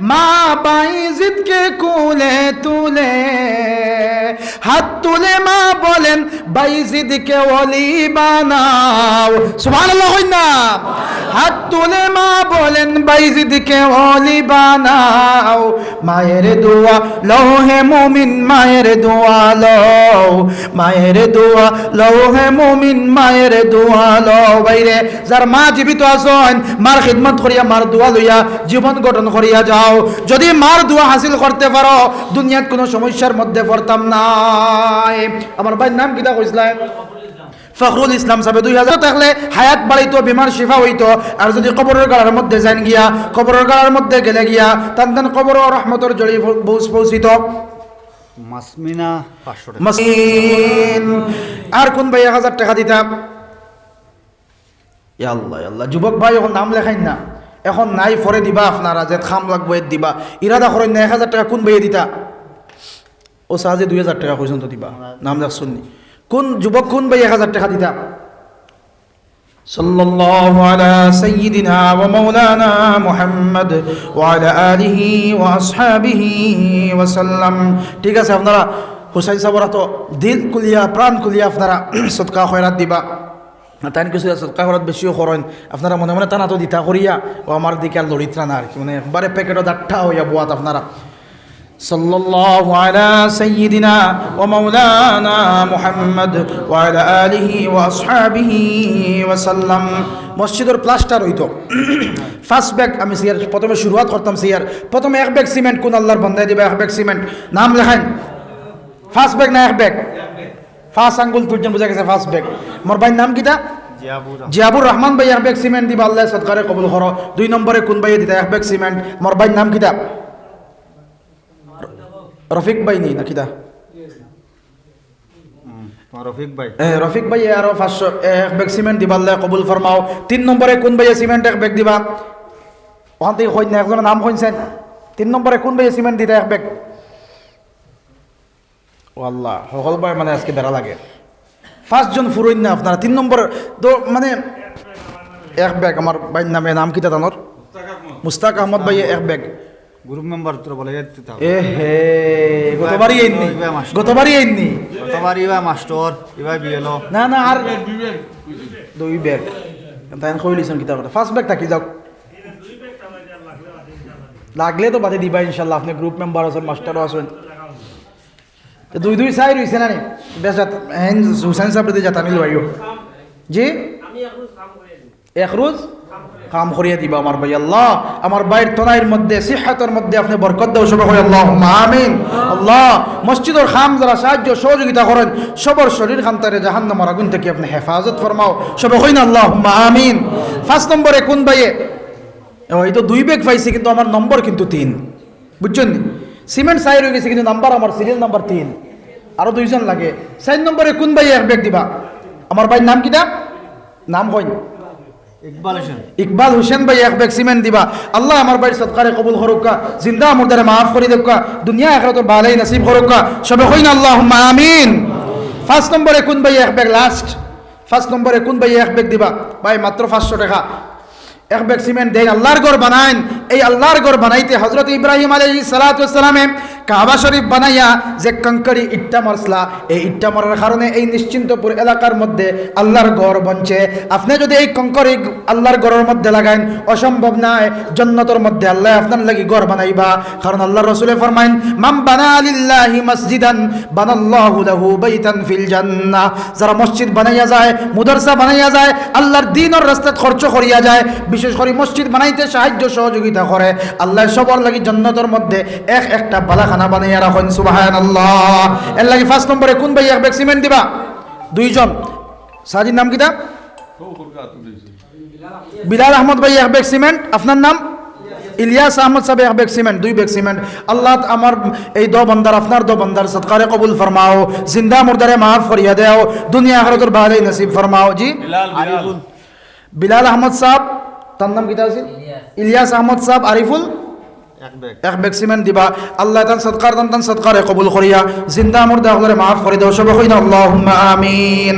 মা বাইজিদকে কুলে তুলে হাত তুলে মা বলেন, বাইজিদকে ওলি বানাও। সুবহানাল্লাহ হই না? হাত তুলে মা বলেন, বাইজিদকে ওলি বানাও। মায়ের দোয়া লৌহে মুমিন, মায়ের দোয়া লও। মায়ের দোয়া লৌহে মুমিন, মায়ের দোয়া লও। বাইরে, যার মা জীবিত আছেন, মার খিদমত করিয়া, মার দোয়া লইয়া জীবন গঠন করিয়া যাও। যদি মার দোয়া হাসিল করতে পারো, দুনিয়াত কোনো সমস্যার মধ্যে পড়তাম নাই। আমার ভাইয়ের নাম কিতা কইছিলাম ফখরুল ইসলাম সাহেব দুই হাজার থাকলে হায়াত বাড়াইতো বিমার শিফা হইতো আর যদি কবরের গাড়ার মধ্যে যান গিয়া কবরের গাড়ার মধ্যে গেলে গিয়া তান তান কবর রহমতর জড়ি পৌঁছিত। মাসমিনা আর কোন ভাই এক হাজার টাকা দিতাম আল্লাহ আল্লাহ যুবক ভাই এখন নাম লেখাই না। এখন নাই ফরে দিবা আপনারা যে খাম লাগবো এর দিবা। ইরাদা করেন না এক হাজার টাকা কোন ভাইয়ে দিতা? ও সাহায্যে দুই হাজার টাকা পর্যন্ত দিবা নাম দেখ শুননি কোন যুবক কোন ভাই এক হাজার টাকা দিতা صلى الله على سيدنا ومولانا محمد وعلى آله وأصحابه وسلم ঠিক আছে আপনারা হুসাইন সাবরা তো দিল কুলিয়া প্রাণ কুলিয়া আপনারা সৎকা খয়রাত দিবা তাই কিছু সৎকা খয়রাত বেশিও করেন আপনারা মনে মনে টানা তো দিতা করিয়া ও আমার দিকে আর লড়িত না আর কি মানে একবারে প্যাকেটও ডাঠা হইয়া বোয়াত আপনারা صلى الله على سيدنا ومولانا محمد وعلى آله وأصحابه وسلم মসজিদের প্লাস্টার হইতো ফার্স্ট ব্যাগ আমি সিয়ার প্রথমে শুরুয়াত করতাম সিয়ার প্রথমে এক ব্যাগ সিমেন্ট কোন আল্লাহর বন্ধাই দিবে এক ব্যাগ সিমেন্ট নাম লেখান ফার্স্ট ব্যাগ না এক ব্যাগ ফার্স্ট আঙ্গুল তুলছেন বোঝা গেছে ফার্স্ট ব্যাগ মোর ভাইয়ের নাম কিটা জিয়াবুর জিয়াবুর রহমান ভাই এক ব্যাগ সিমেন্ট দিবা আল্লাহ সৎকারে কবুল করো দুই নম্বরে কোন ভাইয়ে দিতা এক ব্যাগ সিমেন্ট মোর ভাইয়ের নাম কিটা রফিক ভাই নেই না কিটা তোমার রফিক ভাই। রফিক ভাই আরও পাঁচশো এক ব্যাগ সিমেন্ট দিবা আল্লাহ কবুল ফরমাও। তিন নম্বরে কোন ভাইয়ে সিমেন্ট এক ব্যাগ দিবা? ওখান থেকে কই না একজনের নাম কইছেন। তিন নম্বরে কোন ভাইয়ে সিমেন্ট দিতা এক ব্যাগ ও আল্লাহ সকল ভাই মানে আজকে বেড়া লাগে। ফার্স্টজন ফুরইন না আপনারা তিন নম্বর তো মানে এক ব্যাগ আমার ভাইয়ের নামে নাম কিতা তানোর? মুস্তাক আহমদ। ভাই এক ব্যাগ গ্রুপ মেম্বার তোর বলে যেতে এ হে গতবারই মাস্টার। গতবারই আইননি তোমার ইবা মাস্টার ইবা বিয়েলো না না আর দুই ব্যাগ তাই কই লিছেন কিতাব ফার্স্ট ব্যাগ থাকি যাও লাগলে তো বাদে দিবা ইনশাল্লাহ আপনি গ্রুপ মেম্বার আছেন মাস্টারও আছেন। দুই দুই সাই রয়েছে না নি? বেশ হুসেন সাহেব যদি যাতা নিল ভাইও জি? এক রোজ? কাম করিয়া দিবা আমার ভাই, আল্লাহ। আমার বাইর তনাইয়ের মধ্যে, সিহাতের মধ্যে আপনি বরকত দাও, সবাই কই আল্লাহ আমিন। আল্লাহ, মসজিদের খাম যারা সাহায্য, সহযোগিতা করেন, সবার শরীর খান্তারে জাহান্নামের আগুন থেকে আপনি হেফাজত ফরমাও। সবাই কই না আল্লাহ আমিন। ফার্স্ট নম্বরে কোন ভাইয়ে? এই তো দুই বেগ পাইছি, কিন্তু আমার নম্বর কিন্তু তিন। বুঝছেন? সিমেন্ট সাই রয়ে গেছে, কিন্তু নাম্বার আমার, সিরিয়াল নাম্বার তিন। আরও দুইজন লাগে। চার নম্বরে কোন ভাই এক বেগ দিবা? আমার ভাইয়ের নাম কিটা? নাম হয় ইকবাল হুসেন। ভাই, এক ব্যাগ সিমেন্ট দিবা। আল্লাহ আমার ভাইয়ের সৎকারে কবুল করুকা জিন্দা আমার দ্বারা মাফ করে দেখা দুনিয়া এখন ভালাই নাসিব করুকা সবে হই না আল্লাহ আমিন। ফার্স্ট নম্বরে কোন ভাই এক ব্যাগ লাস্ট ফার্স্ট নম্বরে কোন ভাই এক ব্যাগ দিবা? ভাই, মাত্র পাঁচশো টাকা। এক ব্যাগ সিমেন্ট দেন আল্লাহর ঘর বানাইন এই আল্লাহর ঘর বানাইতে হজরত ইব্রাহিম আলাইহি সালাতামে কাবা শরীফ বানাইয়া যে কঙ্কড়ি ইট্টা মারসলা, এই ইট্টা মারার কারণে এই নিশ্চিন্তপুর এলাকার মধ্যে আল্লাহর ঘর বনছে। আপনি যদি এই কঙ্কড়ি আল্লাহর ঘরের মধ্যে লাগাইন, অসম্ভব নয় জন্নতর মধ্যে আল্লাহ আপনার লাগি ঘর বানাইবা। কারণ আল্লাহ রসুলে ফরমাইন মাম বানা লিল্লাহি মসজিদান, বানাল্লাহু লাহু বাইতান ফিল জান্নাহ। যারা মসজিদ বানাইয়া যায়, মুদরসা বানাইয়া যায়, আল্লাহর দিনের রাস্তায় খরচ করিয়া যায় বিশেষ করে মসজিদ বানাইতে সাহায্য সহযোগিতা করে। আল্লাহ সবার লাগি জন্নতর মধ্যে এক একটা বালাখানা বানাইয়া রাখেন সুবহানাল্লাহ। এর লাগি ফার্স্ট নম্বরে কোন ভাই এক ব্যাগ সিমেন্ট দিবা? দুইজন। সাজির নাম কিতা বিলাল আহমদ ভাই এক ব্যাগ সিমেন্ট। আপনার নাম? ইলিয়াস আহমদ সাহেব এক ব্যাগ সিমেন্ট দুই ব্যাগ সিমেন্ট। আল্লাহ আমার এই দো বন্দার আপনার দো বন্দার সৎকারে কবুল ফরমাও। জিন্দা মুর্দারে মাফ করিয়া দেও। দুনিয়া আখরাতের ভালোই নসিব ফরমাও। জি? বিলাল আহমদ সাহেব। তার নাম কিতা আছে ইলিয়াস। আহমদ সাহেব আরিফুল? এক ব্যাগ বেগ সিমেন্ট দিবা। আল্লাহ তান সৎকার দান তান সৎকারে কবুল করিয়া জিন্দা মুর্দা হলে মাফ করে দেও। সব হইনা আল্লাহুম্মা আমিন।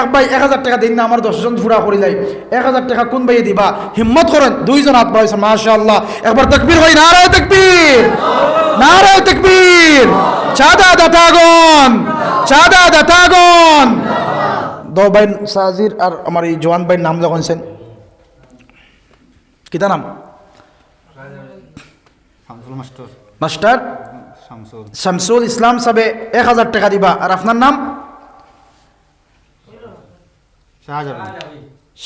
এক ভাই এক হাজার টাকা দিন না আমার দশজন ফুরা করিলাই। এক হাজার টাকা কোন ভাইয়ে দিবা? হিম্মত করেন দুইজন হাত বাড়াইছেন মাশাআল্লাহ। একবার তাকবীর হই নারায় তাকবীর! নারায় তাকবীর! চাঁদা দাতাগণ চাঁদা দাতাগণ দো ভাই সাজির আর আমার এই জওয়ান ভাইয়ের নাম লেখনছেন কিতা নাম? মাস্টার। শামসুল। ইসলাম সাবে এক হাজার টাকা দিবা। আর আপনার নাম?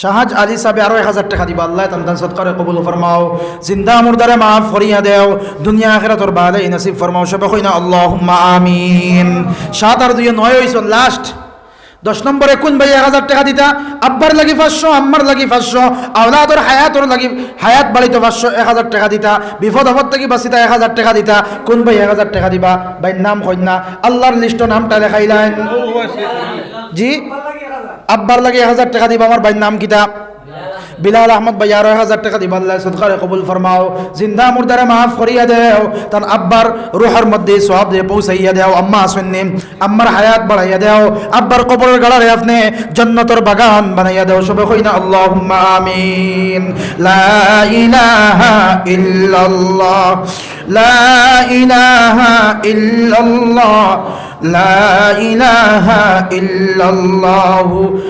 শাহাজ আলী। সাবে আরও এক হাজার টাকা দিবা। আল্লাহ তান্তান সৎকারে কবুল ফরমাও। জিন্দা মুর্দারে মাফ ফরিয়া দেও। দুনিয়া আখেরা তোর বালে নসিব ফরমাও। সবে কইনা আল্লাহুম্মা আমিন। সাত আর দুই নয় হইছন লাস্ট। দশ নম্বরে কোন ভাই এক হাজার টাকা দিতা? আব্বার লাগি পাঁচশো আম্মার লাগি পাঁচশো আওলাদর হায়াতর লাগি হায়াত বাড়িত পাঁচশো এক হাজার টাকা দিতা বিপদ আপদ থেকে বাঁচিতা এক হাজার টাকা দিতা কোন ভাই এক হাজার টাকা দিবা? ভাই নাম কন্যা আল্লাহর লিস্ট নামটা লেখাইলেন। জি? আব্বার লাগে এক হাজার টাকা দিবা আমার ভাইয়ের নাম কিতা? বিলাল আহমদ ভাই এক হাজার টাকা দিবা আল্লাহ সদকারে কবুল ফরমাও। জিন্দা মুর্দারে মাফ করিয়া দেও। তার আব্বার রুহার মধ্যে সব দিয়ে পৌঁছাইয়া দেও। আম্মা আসেননি। আম্মার হায়াত বাড়াইয়া দেও। আব্বার কবরের গাড়ারে আপনি জন্নতর বাগান বানাইয়া দেও। সবে কইনা, আল্লাহুম্মা আমিন। লা ইলাহা ইল্লাল্লাহ। লা ইলাহা ইল্লাল্লাহ। لا إله إلا الله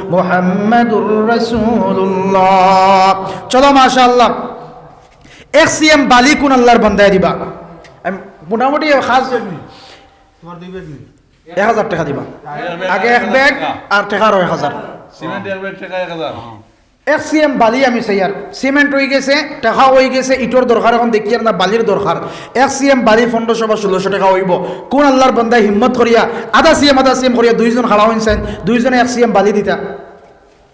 محمد رسول الله চলো মাশাআল্লাহ এক্সিএম বালি কোন আল্লাহর বান্দায় দিবা আমি মোটামুটি খাস তোমার দুই ব্যাগ নেই এক হাজার টাকা দিবা আগে এক ব্যাগ আর টাকা আরো এক হাজার সিমেন্ট এক ব্যাগ টাকা এক হাজার এক্সিএম বালি আমি চাই আর সিমেন্ট হয়ে গেছে টাকা হয়ে গেছে ইটোর দরকার এখন দেখি আর না বালির দরকার এক্সিএম বালি পনেরোশো বা ষোলোশো টাকা হইব কোন আল্লাহর বন্দায় হিম্মত করিয়া আধা সিএম আধা সিএম করিয়া দুইজন খাড়া হয়েছেন দুইজনে এক্সিএম বালি দিতা।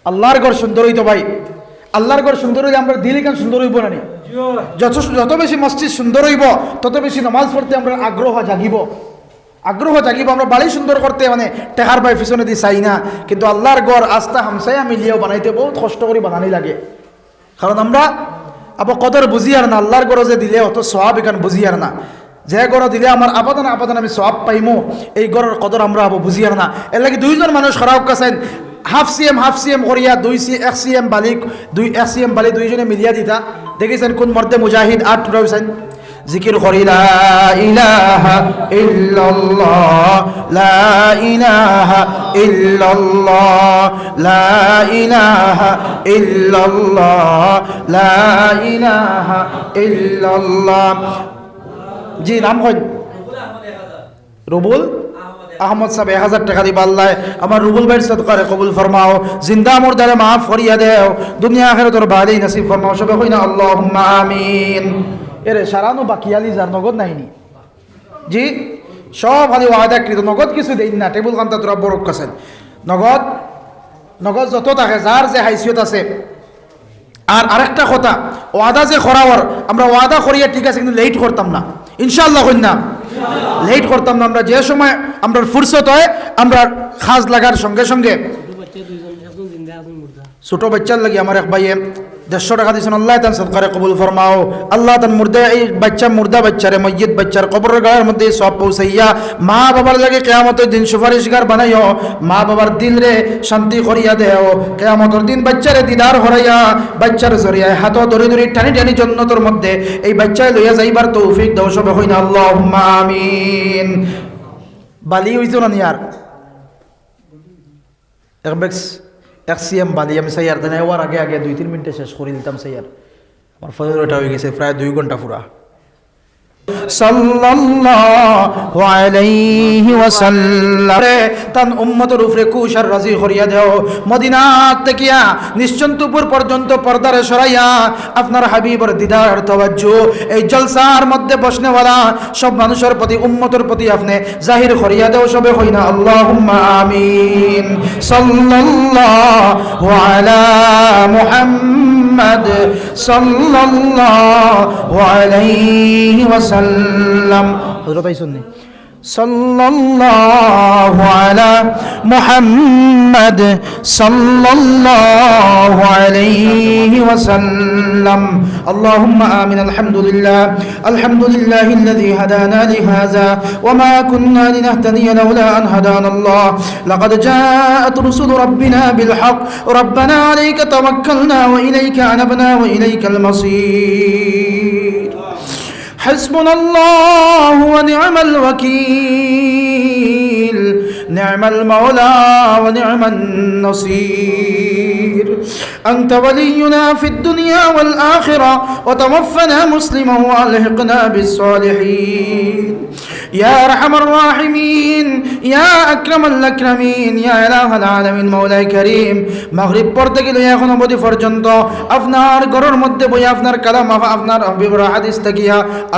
আল্লাহর ঘর সুন্দর হইতো ভাই। আল্লাহর ঘর সুন্দর হইলে আমরা দিলে কেন সুন্দর হইব না? যত যত বেশি মসজিদ সুন্দর হইব তত বেশি নমাজ পড়তে আমরা আগ্রহ জাগিব। আগ্রহ জাগিব, আমরা বাড়ি সুন্দর করতে মানে টেকার বাই পিছনে দিয়ে চাই না। কিন্তু আল্লাহর গড় আস্থা হামসাইয়া মিলিয়েও বানাইতে বহুত কষ্ট করে বানানি লাগে। কারণ আমরা আবার কদর বুঝি আর না আল্লাহর গড় যে দিলে অত সহাব এখান বুঝি আর না। যে গড় দিলে আমার আপাদান আপাদান আমি সব পাইমো, এই গড়ের কদর আমরা আবার বুঝি আর না। এর দুইজন মানুষ খারাপ কাছেন, হাফ সিএম হাফ সিএম করিয়া, দুই সি এক সিএম বালি দুই, এক সিএম বালি দুইজনে মিলিয়া দিতা। দেখিছেন কোন মর্দে মুজাহিদ আট রয়েছেন জিকির করি জি, নাম কই? রুবুল? আহমদ সাহেব, এক হাজার টাকা দিবা আল্লাহ। আমার রুবুল ভাইয়ের সদকারে কবুল ফরমাও। জিন্দা মুর্দারে মাফ ফরিয়া দেও। দুনিয়া আখের তোর বাদেই নসিব ফরমাও। সবে কই না আল্লাহ আমিন। এরে সারানো বাকিয়ালি যার নগদ নাইনি। জি, সব খালি ওয়াদাকৃত নগদ কিছু দেই না, টেবুল কান্তা তোরা বরক কাছেন। নগদ নগদ যত থাকে যার যে হাইসিয়ত আছে। আর আরেকটা কথা, ওয়াদা যে করাওয়ার আমরা ওয়াদা করিয়া ঠিক আছে, কিন্তু লেট করতাম না। ইনশাল্লাহ না লেট করতাম না, আমরা যে সময় আমরা ফুরসত হয়, আমরা খাজ লাগার সঙ্গে সঙ্গে ছোট বাচ্চার লাগে আমার এক ভাইয়ে দেড়শো টাকা দিয়েছেন, আল্লাহ তান সদকারে কবুল ফরমাও। আল্লাহ তান মুর্দা, এই বাচ্চা, মুর্দা বাচ্চারে, মসজিদ বাচ্চার কবরের গায়ের মধ্যে সব পৌঁছাইয়া মা বাবার লাগে কেয়ামতের দিন সুপারিশগার বানাইও। মা বাবার দিল রে শান্তি করিয়া দেও। কেয়ামতের দিন বাচ্চারে দিদার হরাইয়া, বাচ্চার জরিয়ায় হাত ধরে ধরে টানি টানি জন্নতর মধ্যে এই বাচ্চায় লইয়া যাইবার তৌফিক দাও সবে হই আল্লাহ আমিন। বালি হইতো না নিয়ার এক এক সিএম বালি আমি সাইয়ার দেন এবার আগে আগে দুই, তিন মিনিটে শেষ করে দিতাম সাইয়ার আমার ফজর এটা হয়ে গেছে, প্রায় দুই ঘণ্টা পুরা। তান উম্মতের উপরে কুশার রাজি করিয়া দেও। মদিনা তেকিয়া নিশ্চন্তপুর পর্যন্ত পর্দারে সরাইয়া আপনার হাবিবর দিদার তওয়াজ্জু, এই জলসার মধ্যে বসনেওয়ালা সব মানুষের প্রতি, উম্মতের প্রতি আপনি জাহির করিয়া দেও, সবে হই না আল্লাহুম্মা আমিন। সাল্লাল্লাহু আলা মুহাম্মদ। সাল্লাল্লাহু আলাইহি ওয়াসাল্লাম। হযরত আইসুন্নি صلى الله على محمد صلى الله عليه وسلم اللهم آمين الحمد لله الحمد لله الذي هدانا لهذا وما كنا لنهتدي لولا أن هدانا الله لقد جاءت رسل ربنا بالحق ربنا عليك توكلنا وإليك أنبنا وإليك المصير حسبنا الله ونعم الوكيل. نعم المولى ونعم النصير. أنت ولينا في الدنيا والآخرة وتوفنا مسلما وألحقنا بالصالحين. يا أرحم الراحمين ইয়া আকরামাল আকরামিন, ইয়া ইলাহাল আলামিন মাওলাই করিম। মাগরিব এখন পর্যন্ত আপনার ঘরের মধ্যে বই আপনার কালাম আপনার বিবরা হাদিস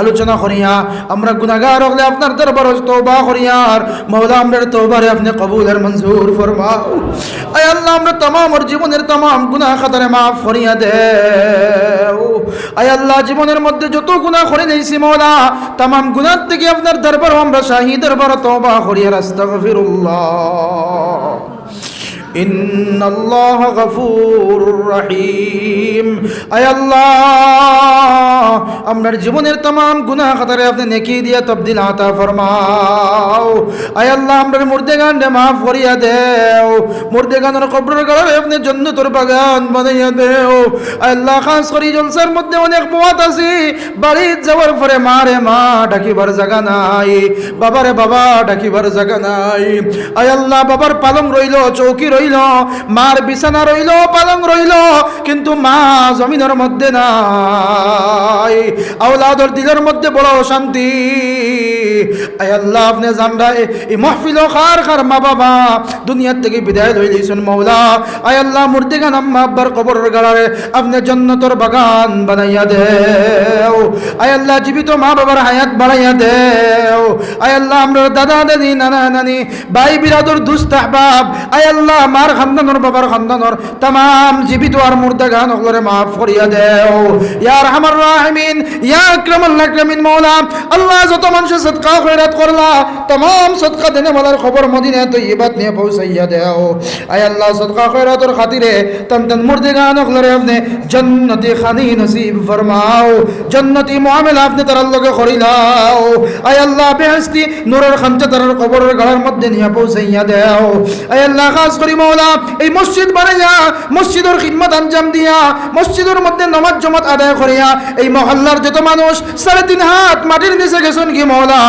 আলোচনা করিয়া, আমরা গুনাহগার আপনার দরবার তওবা করিয়ার মাওলা আমরার তওবারে কবুল আর মঞ্জুর ফরমাও। আয় আল্লাহ, আমরা জীবনের तमाम গুনাহ খাতারে maaf করিয়া দে আয় আল্লাহ, জীবনের মধ্যে যত গুনাহ করে নেইছি মৌলা तमाम গুনাহ থেকে আপনার দরবার আমরা শাহী দরবার তওবা করিয়া রাস্তা আস্তাগফিরুল্লাহ। إن الله غفور رحيم أي الله আপনার জীবনের तमाम গুনাহ খাতারে আপনি নেকি দিয়া তবদিল আতা ফরমাও আয় আল্লাহ আপনার মুর্দে গানরে মাফ করিয়া দেও মুর্দে গানের কবরের গাড়ে আপনি জন্নতর বাগান বানাইয়া দেও আয় আল্লাহ খাস করি জলসার মধ্যে অনেক মত আছে বাড়ির যাওয়ার পরে মা রে মা ডাকিবার জায়গা নাই বাবারে বাবা ডাকিবার জায়গা নাই আয় আল্লাহ বাবার পালং রইল চৌকি রইল মার বিছানা রইল, পালং রইল, কিন্তু মা জমিনের মধ্যে নাই। আওলাদর দিলের মধ্যে বড় অশান্তি। আল্লাহ, আপনি জানরা এই মহফিল খার খার মা বাবা, দুনিয়ার থেকে বিদায় দিয়েছেন মৌলা। আয় আল্লাহ মুর্দিগান আম্মা আব্বার কবরের গাড়ারে আপনি জন্নতর বাগান বানাইয়া দেও। আয় আল্লাহ, জীবিত মা বাবার হায়াত বাড়াইয়া দেও। আয় আল্লাহ, আমরা দাদা, দাদি, নানা, নানি, ভাই, বিরাদর দুস্ত আহবাব। আয় আল্লাহ, মার খানদানর, বাবার খানদানর তাম জীবিত আর মুর্দা গান হলরে মাফ করিয়া দেও। ইয়ার আমার রাহমিন, ইয়া আকরামাল আকরামিন মাওলা আল্লাহ, যত মানুষ সৎকা খৈরাত করলা। তমাম সৎকা দেনে বলার খবর মদিনে তো ইবাদ নিয়ে পৌঁছাইয়া দেও। আয় আল্লাহ সৎকা খৈরাতর খাতিরে তন তন মুর্দি গান আপনি জন্নতি খানি নসিব ফরমাও। জন্নতি মুআমালা আপনি তার লগে করিলাও। আয় আল্লাহ বেহস্তি নূরের খামচা তার কবরের গাড়ার মধ্যে নিয়ে পৌঁছাইয়া দেও। আয় আল্লাহ, খাস করি মওলা, এই মসজিদ বানাইয়া, মসজিদের খিদমত আঞ্জাম দিয়া, মসজিদের মধ্যে নামাজ জমাত আদায় করিয়া, এই মহল্লার যত মানুষ সাড়ে তিন হাত মাটির নিচে গেছেন কি মওলা?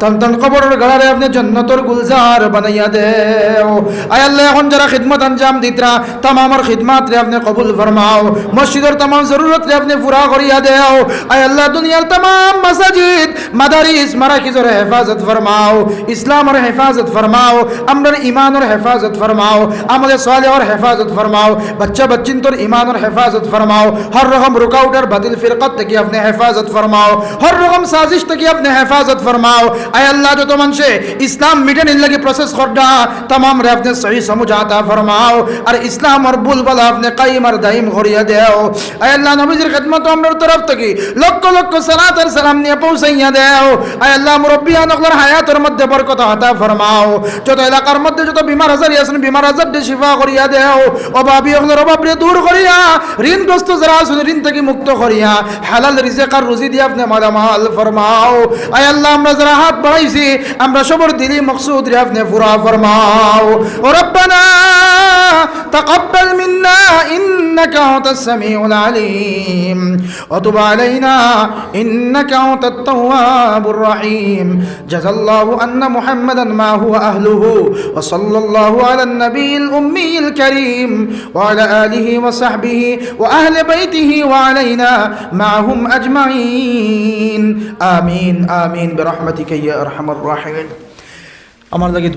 তন তন কবরের গড়ারে আপনি জন্নতর গুলজার বানাইয়া দেও। আয় আল্লাহ, এখন যারা খিদমত আঞ্জাম দিতরা, তামামর খিদমাত রে আপনি কবুল ফরমাও। মসজিদের তামাম জরুরত রে আপনি পুরা করিয়া দেও। আয় আল্লাহ, দুনিয়ার তামাম মাসাজিদ मदारिस मराकज़ और हिफाजत फरमाओ इस्लाम और हिफाजत फरमाओ अमर ईमान और हिफाजत फरमाओ अमल साल और हिफाजत फरमाओ बच्चा बच्चिन तो ईमान और हिफाजत फरमाओ हर रकम रुकाउट और बदिल फ़िरकत तक अपने हिफाजत फरमाओ हर रकम साजिश तक अपने हिफाजत फरमाओ अय अल्लाह जो तुम से इस्लाम मिटन लगी प्रोसेस खोडा तमाम रे अपने सही समझाता फरमाओ और इस्लाम और बुल बला अपने कईम और दईम घोरिया दे अल्लाह नबीजर खदमत अमर तरफ़ तक लक्ष लक्ष सनातर सलाम ने पहुँचाइया दे দাও। আয় আল্লাহ মুরব্বিয়ান আনকলার হায়াতের মধ্যে বরকত হতা ফরমাও। যত এলাকার মধ্যে যত বিমার হাজার আছেন, বিমার হাজার আজার শিফা করিয়া দেও। অভাবী ওগুলোর অভাব দূর করিয়া, ঋণগ্রস্ত যারা আছেন, ঋণ থেকে মুক্ত করিয়া, হালাল রিজেকার রুজি দিয়ে আপনি মালামাল ফরমাও। আয় আল্লাহ, আমরা যারা হাত বাড়াইছি, আমরা সবর দিলি মকসুদ রে আপনি পুরা ফরমাও। ও রব্বানা, তাকাব্বাল إنك أنت السميع العليم وتب علينا إنك أنت التواب الرحيم جزا الله أن محمدا ما هو أهله وصلى الله على النبي الأمي الكريم وعلى آله وصحبه وأهل بيته وعلينا معهم أجمعين آمين آمين برحمتك يا أرحم الراحمين আমার লাগে